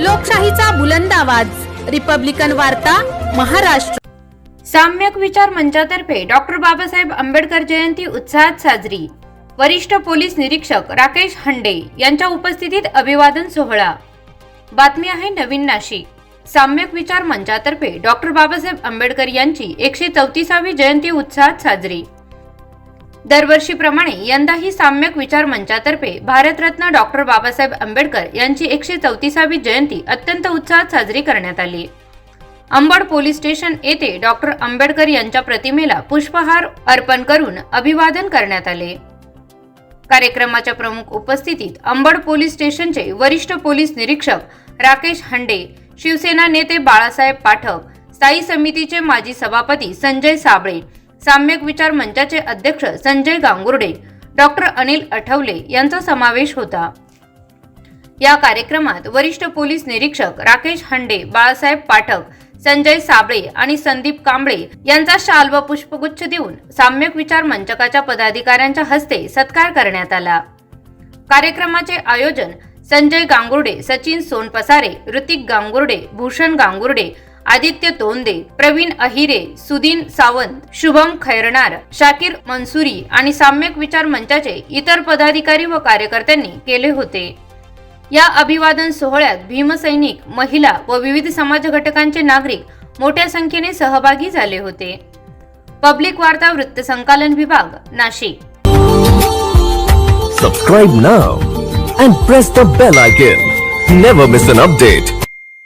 लोकशाहीचा बुलंद आवाज. रिपब्लिकन वार्ता महाराष्ट्र. साम्यक विचार मंचातर्फे डॉक्टर बाबासाहेब आंबेडकर जयंती उत्साहात साजरी. वरिष्ठ पोलीस निरीक्षक राकेश हंडे यांच्या उपस्थितीत अभिवादन सोहळा. बातमी आहे नवीन नाशिक. साम्यक विचार मंचातर्फे डॉक्टर बाबासाहेब आंबेडकर यांची एकशे चौतीसावी जयंती उत्साहात साजरी. दरवर्षीप्रमाणे यंदाही साम्यक विचार मंचातर्फे भारतरत्न डॉक्टर बाबासाहेब आंबेडकर यांची एकशे चौतीसावी जयंती अत्यंत उत्साहात साजरी करण्यात आली. अंबड पोलीस स्टेशन येथे डॉक्टर आंबेडकर यांच्या प्रतिमेला पुष्पहार अर्पण करून अभिवादन करण्यात आले. कार्यक्रमाच्या प्रमुख उपस्थितीत अंबड पोलीस स्टेशनचे वरिष्ठ पोलीस निरीक्षक राकेश हंडे शिवसेना नेते बाळासाहेब पाठक स्थायी समितीचे माजी सभापती संजय साबळे साम्यक विचार मंचाचे अध्यक्ष संजय गांगुर्डे डॉक्टर अनिल आठवले यांचा समावेश होता. या कार्यक्रमात वरिष्ठ पोलीस निरीक्षक राकेश हंडे बाळासाहेब पाठक संजय साबळे आणि संदीप कांबळे यांचा शाल व पुष्पगुच्छ देऊन साम्यक विचार मंचकाच्या पदाधिकाऱ्यांच्या हस्ते सत्कार करण्यात आला. कार्यक्रमाचे आयोजन संजय गांगुर्डे सचिन सोनपसारे ऋतिक गांगुर्डे भूषण गांगुर्डे आदित्य तोंदे प्रवीण अहिरे सुदीन सावंत शुभम खैरणार शाकिर मनसुरी आणि साम्यक विचार मंचाचे इतर पदाधिकारी व कार्यकर्त्यांनी केले होते. या अभिवादन सोहळ्यात भीमसैनिक महिला व विविध समाज घटकांचे नागरिक मोठ्या संख्येने सहभागी झाले होते. पब्लिक वार्ता वृत्त संकलन विभाग Nashik. Subscribe now and press the bell icon never miss an update